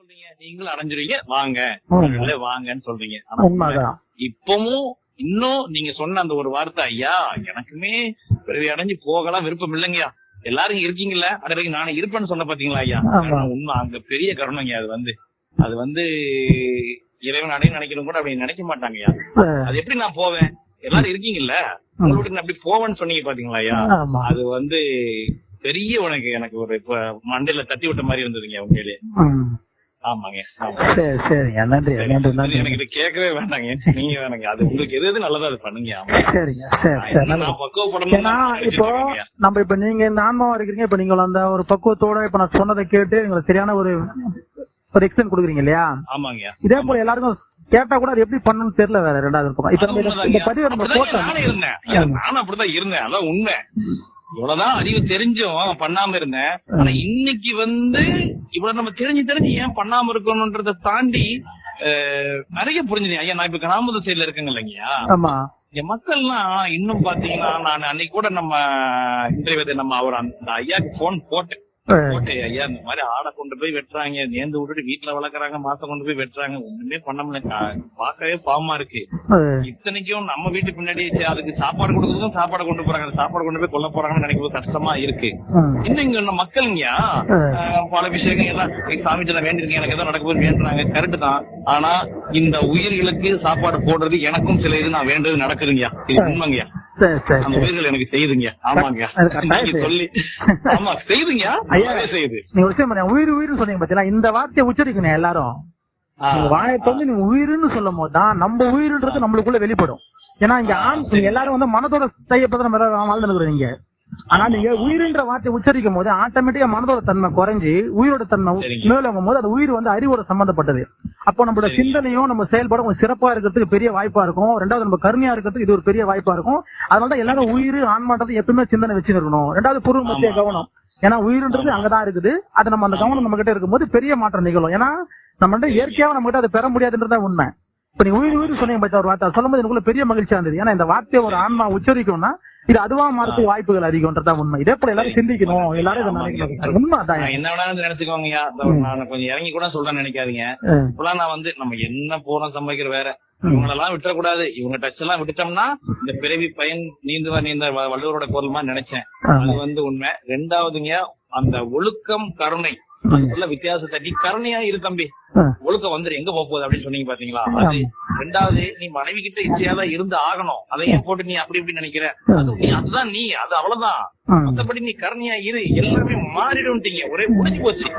சொல்றீங்க? நீங்களும் அடைஞ்சிருவீங்க. வாங்க. வாங்கன்னு சொல்றீங்க. ஆனா இப்பவும் இன்னும் நீங்க சொன்ன அந்த ஒரு வார்த்தை ஐயா எனக்குமே பிறவி அடைஞ்சு போகலாம் விருப்பம் இல்லைங்கய்யா. எல்லாரும் இருக்கீங்கல்ல? அடைக்கு நானே இருப்பேன்னு சொன்ன பாத்தீங்களா ஐயா? உண்மை. அங்க பெரிய கருணைங்க அது வந்து. அது வந்து இறைவன் அடையும் நினைக்கணும் கூட அப்படி நினைக்க மாட்டாங்கய்யா. அஹ், அது எப்படி நான் போவேன்? எல்லாரும் இருக்கீங்கல்ல? உங்களை விட்டு நான் அப்படி போவேன்னு சொன்னீங்க பாத்தீங்களா ஐயா? அது வந்து பெரிய உனக்கு எனக்கு ஒரு இப்ப மண்டையில தட்டி விட்ட மாதிரி இருந்ததுங்க உண்மையிலே. ஆமாங்க ஆமா சரி சரிங்க நன்றி நன்றி எனக்கு கேட்கவே வேண்டாங்க. நீங்க வேணாங்க. அது உங்களுக்கு எது எது நல்லதோ அது பண்ணுங்க ஆமா. சரிங்க சரி நான் இப்போ நம்ம இப்ப நீங்க ஆன்மாவா இருக்கிறீங்க. இப்ப நீங்க அந்த ஒரு பக்குவத்தோட இப்ப நான் சொன்னதை கேட்டு எங்களுக்கு சரியான ஒரு ஒரு எக்ஸ்பிளைன் கொடுக்குறீங்க இல்லையா? ஆமாங்க இதே போல எல்லாருக்கும் கேட்டா கூட அது எப்படி பண்ணணும்னு தெரியல வேற ரெண்டாவது பக்கம். இப்ப நம்ம இந்த- பதிவை நம்ம போட்டோம். நானும் அப்படிதான் இருந்தேன். அதான் உண்மை. இவ்வளவுதான் அறிவு தெரிஞ்சும் பண்ணாம இருந்தேன். ஆனா இன்னைக்கு வந்து இவ்வளவு நம்ம தெரிஞ்சு தெரிஞ்சு ஏன் பண்ணாம இருக்கணும்ன்றத தாண்டி நிறைய புரிஞ்சுது. ஐயா நான் இப்ப கிராமத்து சைடுல இருக்கேங்க இல்லைங்கய்யா? இங்க மக்கள்லாம் இன்னும் பாத்தீங்கன்னா நான் அன்னைக்கு கூட நம்ம இன்டர்வியூ நம்ம அவர் அந்த ஐயாக்கு போன் போட்டேன். ஐயா இந்த மாதிரி ஆடை கொண்டு போய் வெட்டுறாங்க நேர்ந்து விட்டுட்டு வீட்டுல வளர்க்குறாங்க மாசம் கொண்டு போய் வெட்டுறாங்க. ஒண்ணுமே பண்ண முடியல. பார்க்கவே பாவமா இருக்கு. இத்தனைக்கும் நம்ம வீட்டு பின்னாடி அதுக்கு சாப்பாடு கொடுக்கறதுக்கும் சாப்பாடு கொண்டு போறாங்க. சாப்பாடு கொண்டு போய் கொல்ல போறாங்கன்னு நினைக்கும் கஷ்டமா இருக்கு. இன்னும் இங்க மக்கள்ங்கயா அஹ், பல விஷயங்கள் எல்லாம் "ஏய், சாமி நான் வேண்டிருக்கேன் எனக்கு ஏதோ நடக்க போது வேண்டுறாங்க. கரெக்ட் தான். ஆனா இந்த உயிர்களுக்கு சாப்பாடு போடுறது எனக்கும் சில இது நான் வேண்டது நடக்குதுங்கய்யா. இது உண்மைங்கய்யா. அந்த எனக்கு செய்யுதுங்க. ஆமாங்க. சொல்லி ஆமா செய்யுதுங்க. செய்யுது. ஒரு விஷயம் உயிர் உயிர்னு சொன்னீங்க பாத்தீங்களா? இந்த வார்த்தையை உச்சரிக்கணும் எல்லாரும். வாயை வந்து நீங்க உயிர்னு சொல்லும் போது தான் நம்ம உயிர்ன்றது நம்மளுக்குள்ள வெளிப்படும். ஏன்னா இங்க ஆண் எல்லாரும் வந்து மனதோட தையப்பதான் நம்ம நீங்க. ஆனா நீங்க உயிர்ன்ற வார்த்தையை உச்சரிக்கும் போது ஆட்டோமேட்டிக்கா மனதோட தன்மை குறைஞ்சு உயிரோட தன்மை. மேலோங்கும் போது அது உயிர் வந்து அறிவோட சம்பந்தப்பட்டது. அப்போ நம்மளோட. சிந்தனையும் நம்ம செயல்பாடும் சிறப்பா இருக்கிறதுக்கு பெரிய வாய்ப்பா இருக்கும். ரெண்டாவது நம்ம கருணையா இருக்கிறதுக்கு இது ஒரு பெரிய வாய்ப்பா இருக்கும். அதனாலதான் எல்லாரும் உயிர் ஆன்மான்றது எப்பவுமே சிந்தனை வச்சு இருக்கணும் ரெண்டாவது பொருள் மத்திய. கவனம். ஏன்னா உயிர்ன்றது அங்கதான் இருக்குது. அது நம்ம அந்த கவனம் நம்ம கிட்ட இருக்கும்போது பெரிய மாற்றம் நிகழும். ஏன்னா நம்ம இயற்கையாவே நம்ம கிட்ட அதை பெற முடியாதுன்றதா உண்மை. இப்ப நீ உயிர் உயிர் சொன்னீங்க பத்தி ஒரு வார்த்தை. சொல்லும்போது எனக்குள்ள பெரிய மகிழ்ச்சியா இருந்தது. ஏன்னா இந்த வார்த்தையை ஒரு ஆன்மா உச்சரிக்கும்னா இது அதுவா மாறதுக்கு வாய்ப்புகள் அதிகம்ன்றதா உண்மை. இதே போல எல்லாரும் சிந்திக்கணும். எல்லாரும் உண்மை அதான் என்ன வேணாலும் நினைச்சுக்கோங்கய்யா. அதோ நான் கொஞ்சம் இறங்கி கூட சொல்றேன்னு நினைக்காதீங்க. இப்பெல்லாம் நான் வந்து நம்ம என்ன போறோம் சம்பாதிக்கிற வேற? இவங்களெல்லாம் விட்டுறக்கூடாது. இவங்க டச் எல்லாம் விட்டுட்டோம்னா இந்த பிறவி பயன் நீந்துவா நீந்த வள்ளுவரோட பொருள் மாதிரி நினைச்சேன். அது வந்து உண்மை. ரெண்டாவதுங்க அந்த ஒழுக்கம் கருணை. அதுக்குள்ள வித்தியாசத்தை நீ கருணையா இரு தம்பி. ஒழுக்கம் வந்துரு எங்க போக போகுது அப்படின்னு சொன்னீங்க பாத்தீங்களா? அது ரெண்டாவது நீ மனைவி கிட்ட இச்சையாதான் இருந்து ஆகணும். அதை போட்டு நீ அப்படி இப்படி நினைக்கிற? அது நீ அதுதான் நீ அது அவ்வளவுதான். மத்தபடி நீ கருணையா இரு. எல்லாமே மாறிடும்ட்டீங்க. ஒரே முடிஞ்சு போச்சு.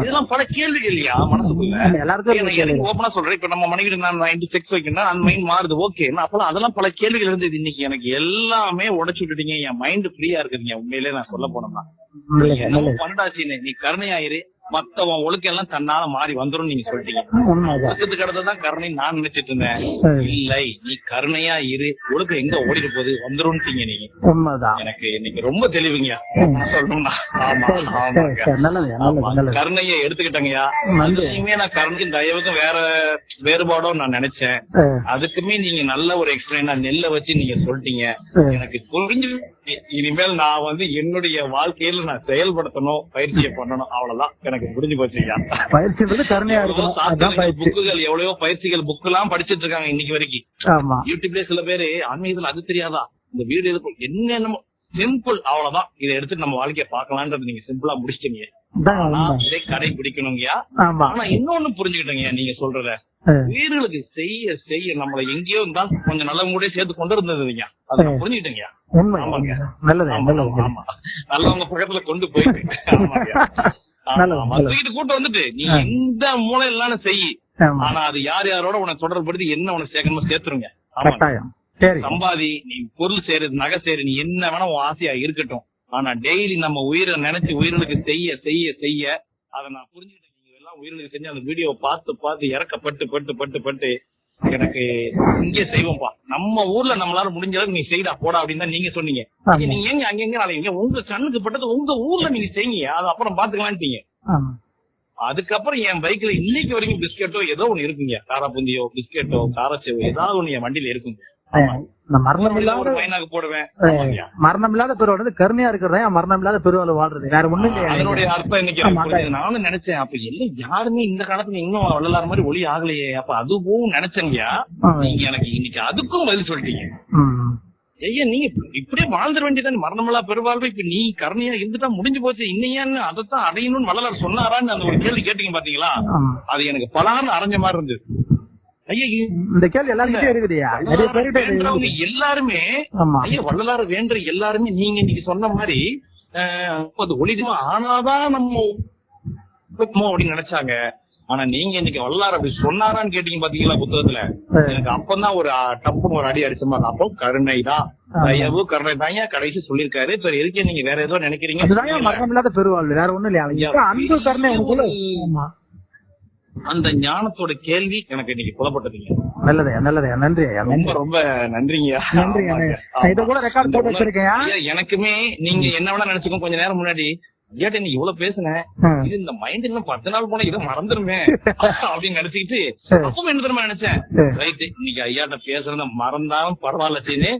இதெல்லாம் பல கேள்விகள் இல்லையா மனசுக்குள்ள? எல்லாருக்கும் எனக்கு ஓப்பனா சொல்றேன். இப்ப நம்ம மனைவி நான் மைண்ட் செக்ஸ் வைக்கணும் அந்த மைண்ட் மாறுது. ஓகே அப்பெல்லாம் அதெல்லாம் பல கேள்விகள் இருந்தது இன்னைக்கு. எனக்கு எல்லாமே உடைச்சு விட்டுட்டீங்க. என் மைண்ட் ஃப்ரீயா இருக்குதுங்க. உண்மையிலே நான் சொல்ல போனோம்னா. சீனு நீ கருணையாயிரு மத்தவன் ஒழுக்கம் எல்லாம் தன்னால மாறி வந்துரும் நீங்க சொல்லிட்டீங்க ஒழுக்கத்துக்கு அடுத்ததான் கருணை நான் நினைச்சிட்டு இருந்தேன். இல்லை நீ கருணையா இரு. ஒழுக்கம் எங்க ஓடிட்டு போகுது? வந்துரும்ட்டீங்க நீங்க. உண்மைதான். எனக்கு இன்னைக்கு ரொம்ப தெளிவுங்க சொல்லணும்னா. ஆமா ஆமாங்க கருணையை எடுத்துக்கிட்டேங்கய்யா. நன்றி. அதுலயுமே நான் கருணைக்கும் தயவுக்கும் வேற வேறுபாடோ நான் நினைச்சேன். அதுக்குமே நீங்க நல்ல ஒரு எக்ஸ்பிளைனா நெல்ல வச்சு நீங்க சொல்லிட்டீங்க. எனக்கு புரிஞ்சு. இனிமேல் நான் வந்து என்னுடைய வாழ்க்கையில நான் செயல்படுத்தணும் பயிற்சியை பண்ணணும். அவ்வளவுதான். எனக்கு புரிஞ்சு போச்சுங்க பயிற்சின்றது கருணையா பயிற்சி. புக்குகள் எவ்வளவோ பயிற்சிகள் புக் எல்லாம் படிச்சிட்டு இருக்காங்க இன்னைக்கு வரைக்கும். ஆமா. யூடியூப்ல சில பேரு ஆன்மீகத்துல அது தெரியாதா? இந்த வீடு இது என்னென்னமோ சிம்பிள் அவ்வளவுதான். இதை எடுத்து நம்ம வாழ்க்கைய பார்க்கலான்றது நீங்க சிம்பிளா முடிச்சிட்டீங்க. இதை கடைபிடிக்கணுங்கயா ஆமா. ஆனா இன்னொன்னு புரிஞ்சுக்கிட்டேங்க நீங்க சொல்றத. உயிர்களுக்கு செய்ய செய்ய நம்மள எங்கேயோ இருந்தா கொஞ்சம் நல்லவங்க கூட சேர்த்து கொண்டு இருந்ததுங்க அதை புரிஞ்சுக்கிட்டேங்க ஆமாங்க. நல்லவங்க பக்கத்துல கொண்டு போயிட்டு. தூக்கிட்டு கூட்டு வந்துட்டு நீ எந்த மூலையிலான செய். ஆமா. ஆனா அது யார் யாரோட உனக்கு தொடர்படுத்தி என்ன உனக்கு சேர்க்கணுமோ சேர்த்துருங்க. சம்பாதி நீ பொருள் சேருது நகை சேரு நீ என்ன வேணா உன் ஆசையா இருக்கட்டும். ஆனா டெய்லி நம்ம உயிரை நினைச்சு உயிர்களுக்கு செய்ய செய்ய செய்ய அதை நான் புரிஞ்சுக்கிட்டேன். நீங்க எல்லாம் உயிர்களுக்கு செஞ்சு அந்த வீடியோ பார்த்து பார்த்து இறக்கப்பட்டு பட்டு பட்டு பட்டு எனக்கு இங்கே செய்வோம்ப்பா நம்ம ஊர்ல நம்மளால முடிஞ்ச அளவுக்கு நீ செய்டா போடா அப்படின்னு தான் நீங்க சொன்னீங்க. நீங்க எங்க அங்கங்க நாளைக்கு? உங்க கண்ணுக்கு பட்டது உங்க ஊர்ல நீங்க செய்யுங்க. அது அப்புறம் பாத்துக்கலான்ட்டீங்க அதுக்கப்புறம் என் பைக்ல இன்னைக்கு வரைக்கும் பிஸ்கெட்டோ ஏதோ ஒண்ணு இருக்குங்க. காராபுந்தியோ பிஸ்கெட்டோ காரச்சேவோ ஏதாவது ஒண்ணு என் வண்டியில இருக்குங்க. மரணம் இல்லாத போடுவேன். மரணம் இல்லாத பெருவாள் வந்து கருணையா இருக்கிறதா மரணம் இல்லாத பெருவாள் வாழ்றது. வேற ஒண்ணும் அதனுடைய அர்த்தம் இன்னைக்கு. நானும் நினைச்சேன். அப்ப எல்லாம் யாருமே இந்த காலத்துல இன்னும் வள்ளலார் மாதிரி ஒளி ஆகலையே. அப்ப அதுவும் நினைச்சேங்கய்யா. ஆஹ், நீங்க எனக்கு இன்னைக்கு அதுக்கும் பதில் சொல்லிட்டீங்க. ஐயா நீங்க இப்ப- இப்படியே வாழ்ந்துட வேண்டியதான் மரணமல்லா பெருவாழ்வு. இப்ப நீ கருணையா இருந்துட்டா முடிஞ்சு போச்சு. இன்னையான்னு அதைத்தான் அடையணும்னு வள்ளலார் சொன்னாரான்னு அந்த ஒரு கேள்வி கேட்டீங்க பாத்தீங்களா. அது எனக்கு பலான்னு அரைஞ்ச மாதிரி இருந்தது. இந்த கேள்வி இருக்குதுயா? நிறைய. எல்லாருமே ஆமா. ஐயா வள்ளலார் வேண்ட எல்லாருமே நீங்க இன்னைக்கு சொன்ன மாதிரி அது ஒளிதமா ஆனாதான் நம்ம அப்படின்னு நினைச்சாங்க. ஆனா நீங்க இன்னைக்கு வள்ளலார் அப்படி சொன்னாரான்னு கேட்டீங்க பாத்தீங்களா புத்தகத்துல? எனக்கு அப்பதான் ஒரு டப்புன்னு ஒரு அடி அடிச்ச மாதிரி அப்போ கருணை தான் தயவு கருணை தான் கடைசி சொல்லிருக்காரு இப்ப எதுக்கே நீங்க வேற ஏதோ நினைக்கிறீங்க? ஏன் மரணம் இல்லாத பெருவாழ்வு. வேற ஒண்ணும் இல்லையா? அன்பு கருணை அந்த ஞானத்தோட கேள்வி எனக்கு இன்னைக்கு புலப்பட்டதுங்க. நல்லதையா நல்லதையா நன்றி ரொம்ப ரொம்ப நன்றிங்கய்யா நன்றி ஆமாங்க. நான் இதை கூட ரெக்கார்ட் போட்டு வச்சிருக்கேன் ஐயா, எனக்குமே நீங்க என்ன வேணா நினைச்சுக்கோங்க. கொஞ்ச நேரம் முன்னாடி ஐயாட்ட நீ இவ்வளவு பேசுனேன். இது இந்த மைண்ட் இன்னும் பத்து நாள் போனா இதை மறந்துருமே. அப்படின்னு நினைச்சுக்கிட்டு. அப்பவும் என்ன தெரியுமா நினைச்சேன். ரைட் இன்னைக்கு ஐயாட்ட பேசுறத மறந்தாலும் பரவாயில்ல சீனு.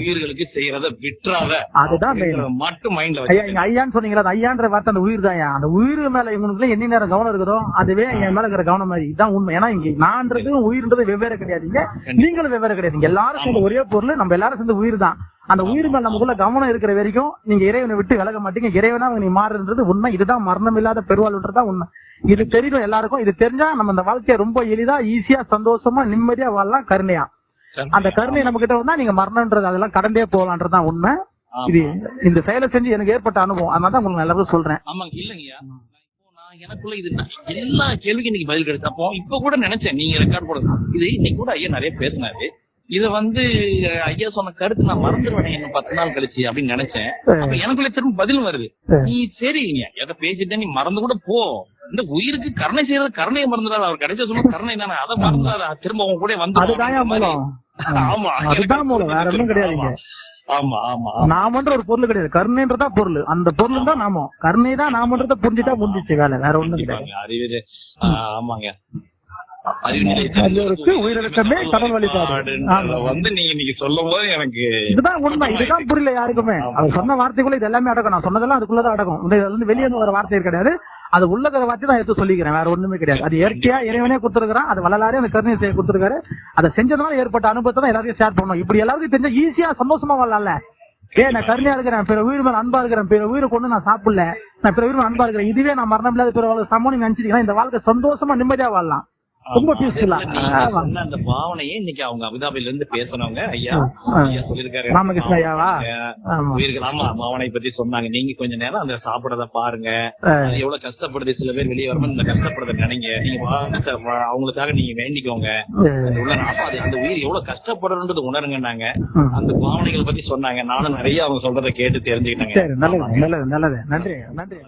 உயிர்களுக்கு செய்யறத விட்டுறாத. அதுதான் மட்டும் மைண்ட்ல ஐயா ஐயான்னு சொன்னீங்களா ஐயான்ற வார்த்தை அந்த உயிர் தான் அந்த உயிர் மேல இவங்களுக்கு என்ன நேரம் கவனம் இருக்குதோ அதுவே என் மேல இருக்கிற கவனம் மாதிரி. இதான் உண்மை. ஏன்னா இங்க நான்றது உயிர்ன்றது வெவ்வேறு கிடையாதுங்க நீங்களும் வெவ்வேறு கிடையாது. எல்லாரும் சேர்ந்த ஒரே பொருள் நம்ம எல்லாரும் சேர்ந்த உயிர் தான். அந்த உயிர் மேல நமக்குள்ள கவனம் இருக்கிற வரைக்கும் நீங்க இறைவனை விட்டு விலக மாட்டீங்க. இறைவனா நீ மாறுன்றது உண்மை. இதுதான் மரணம் இல்லாத பெருவாழ்ன்றதுதான் உண்மை. இது தெரியும் எல்லாருக்கும்? இது தெரிஞ்சா நம்ம இந்த வாழ்க்கையை ரொம்ப எளிதா ஈஸியா சந்தோஷமா நிம்மதியா வாழலாம். கருணையா. அந்த கருணை நம்ம கிட்ட வந்தா நீங்க மரணம்ன்றது அதெல்லாம் கடந்தே போகலான்றதுதான் உண்மை. இது இந்த செயலை செஞ்சு எனக்கு ஏற்பட்ட அனுபவம். அதனால தான் உங்களுக்கு எல்லாரும் சொல்றேன். ஆமாங்க இல்லங்கய்யா. எனக்குள்ள இது எல்லா கேள்விக்கும் இன்னைக்கு பதில் கிடைச்சு அப்போ இப்ப கூட நினைச்சேன் நீங்க ரெக்கார்ட் போடுறது இது இன்னைக்கு கூட ஐயா நிறைய பேசினாரு. இத வந்து ஐயா சொன்ன கருத்து நான் மறந்துடுவேன் இன்னும் பத்து நாள் கழிச்சு அப்படின்னு நினைச்சேன். அப்ப எனக்குள்ள திரும்ப பதில் வருது. நீ சரி எதை பேசிட்ட நீ மறந்து கூட போ. இந்த உயிருக்கு கருணை செய்யறது கருணையை மறந்துடாத. அவர் கடைசியா சொன்ன கருணை தானே. அதை மறந்துடாத. திரும்ப உங்க கூட வந்து ஆமா. அதுதான் மூலம். வேற ஒண்ணும் கிடையாதுங்க ஆமா ஆமா. நாமன்ற ஒரு பொருள் கிடையாது. கருணைன்றதா பொருள். அந்த பொருள் தான் நாமம். கருணை தான் நாமன்றத புரிஞ்சுட்டா முடிஞ்சிச்சு வேலை. வேற ஒண்ணும் கிடையாது. ஆமாங்க. உயிரிழக்கமே கடல் வழிபாடு. வந்து நீங்க இன்னைக்கு சொல்லும் போது எனக்கு இதுதான் உண்மை. இதுதான் புரியல யாருக்குமே. அவர் சொன்ன வார்த்தைக்குள்ள இது எல்லாமே அடக்கும் நான் சொன்னதெல்லாம் அதுக்குள்ளதான் அடக்கும். இதுல இருந்து வெளியே வர வார்த்தை கிடையாது. அது உள்ளத வார்த்தை தான் எடுத்து சொல்லிக்கிறேன். வேற ஒண்ணுமே கிடையாது. அது இயற்கையா இறைவனே கொடுத்துருக்கான் அது வளலாரே அந்த கருணை செய்ய கொடுத்துருக்காரு. அதை செஞ்சதுனால ஏற்பட்ட அனுபவத்தை தான் எல்லாரையும் ஷேர் பண்ணணும். இப்படி எல்லாருக்கும் தெரிஞ்சா ஈஸியா சந்தோஷமா வாழலாம்ல. ஏ நான் கருணையா இருக்கிறேன். பிற உயிர் மேல அன்பா இருக்கிறேன். பிற உயிரை கொண்டு நான் சாப்பிடல. நான் பிற உயிர் அன்பா இருக்கிறேன். இதுவே நான் மரணம் இல்லாத பிற வாழ்க்கை. இந்த வாழ்க்கை சந்தோஷமா நிம்மதியா வாழலாம். ரொம்ப நீங்க அந்த பாவனையே இன்னைக்கு அவங்க அபுதாபில இருந்து பேசினவங்க ஐயா ஆ. ஐயா சொல்லிருக்காரு ராமகிருஷ்ண ஐயாவா? ஆமா. உயிர்கள் ஆமா பாவனை பத்தி சொன்னாங்க. நீங்க கொஞ்ச நேரம் அந்த சாப்பிடறத பாருங்க. எவ்வளவு கஷ்டப்படுது சில பேர் வெளியே வரும்போது இந்த கஷ்டப்படுறத நினைங்க. நீங்க அவங்களுக்காக நீங்க வேண்டிக்கோங்க. உள்ள அந்த உயிர் எவ்வளவு கஷ்டப்படுறன்றது உணருங்கன்னாங்க. ம். அந்த பாவனைகள் பத்தி சொன்னாங்க. நானும் நிறைய அவங்க சொல்றதை கேட்டு தெரிஞ்சுக்கிட்டேங்க. சரி நல்லது நல்லது நல்லது. நன்றி நன்றி.